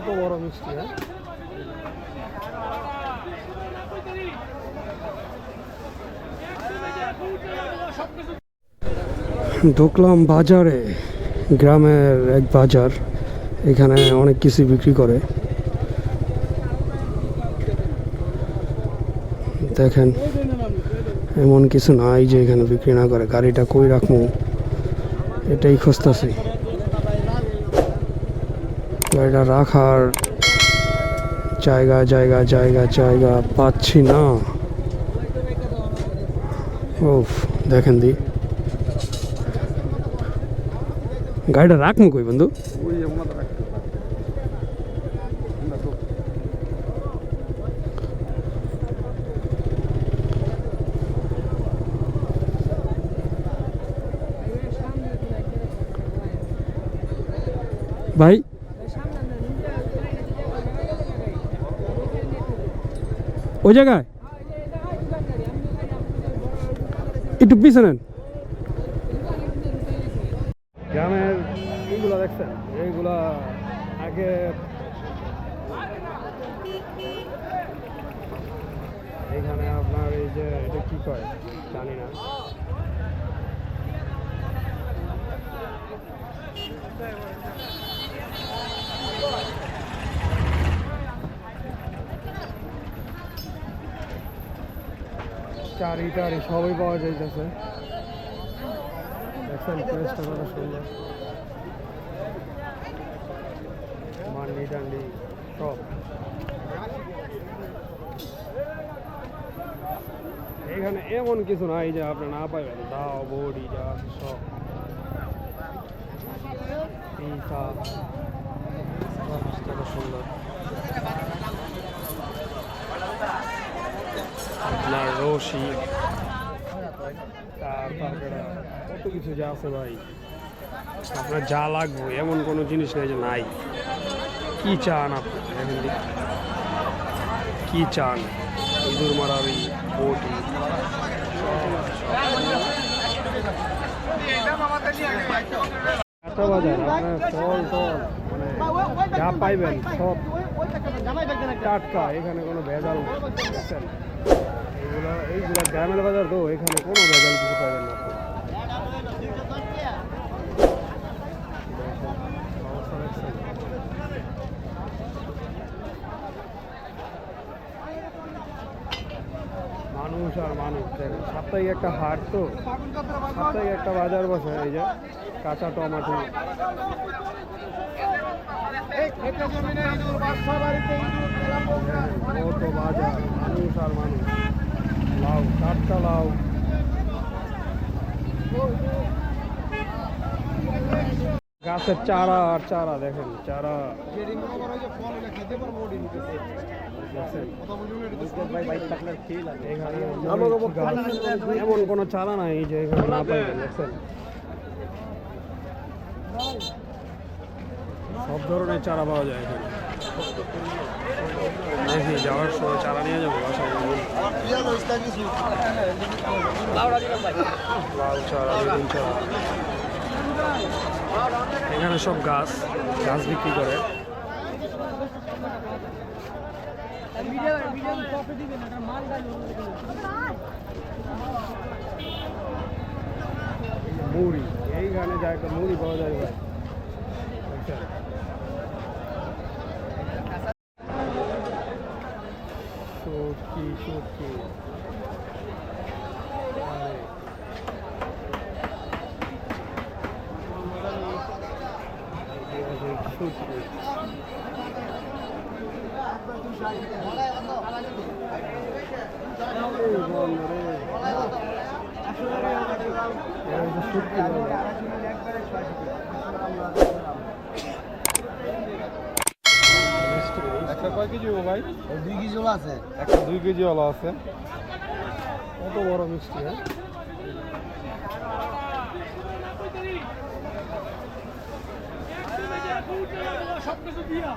কত বড় মিষ্টি হ্যাঁ? ঢুকলাম বাজারে, গ্রামের এক বাজার, এখানে অনেক কিছু বিক্রি করে। দেখেন, এমন কিছু নাই যে এখানে বিক্রি না করে, গাড়িটা কই রাখব? এটাই খুঁজতেছি। গাড়িটা রাখার জায়গা জায়গা জায়গা জায়গা পাচ্ছি না। ওফ দেখেন দি। গাড়িটা রাখব কই বন্ধু? ভাই ওই জায়গায়? একটু পিছনে নেন। গ্রামের এইগুলো দেখছেন? এইগুলা আগে এখানে আপনার এই যে এটা কি কয়? জানি না। চারি টারি সবই পাওয়া যাইতেছে। মান্ডি টান্ডি, সব। এখানে এমন কিছু নাই যে আপনি না পাবেন দাও, বড়ি যা সব কত সুন্দর রশি তারপরে কত কিছু যা আছে ভাই। আপনার যা লাগবে, এমন কোনো জিনিস নেই যে নাই। কি চান আপনি? দেখি। কি চান? ইঁদুর মারাবি বটি। কাঁচা বাজার, আপনার মানে যা পাইবেন, সব। টাটকা, এখানে কোনো ভেজাল দেখছেন এইগুলো গ্রামের বাজার তো এখানে কোনো ভেজাল কিছু না? মানুষ আর মানুষ দেখেন সাপ্তাহিক একটা হাট তো সাপ্তাহিক একটা বাজার বসে এই যে কাঁচা টমাটো। কত বাজার মানুষ আর মানুষ। লাউ টাটকা লাউ গাছের চারা আর চারা দেখেন, চারা। এমন কোনো চারা নাই যে সব ধরনের চারা পাওয়া যায় এখানে। চারা নিয়ে লাল চারা এখানে সব গাছ গাছ বিক্রি করে। মুড়ি এইখানে যা একটা মুড়ি পাওয়া যায় ভাই দেখছেন? সত্যি সত্যি আরে। ঐতিহাসিক সত্যি এই বল রে। এটা হচ্ছে সত্যি বল। মিষ্টি, মিষ্টি। একটা কয় কেজি ভাই? দুই কেজি আছে। একটা দুই কেজি ওলা আছে। কত বড় মিষ্টি হ্যাঁ? সবকিছু দিয়া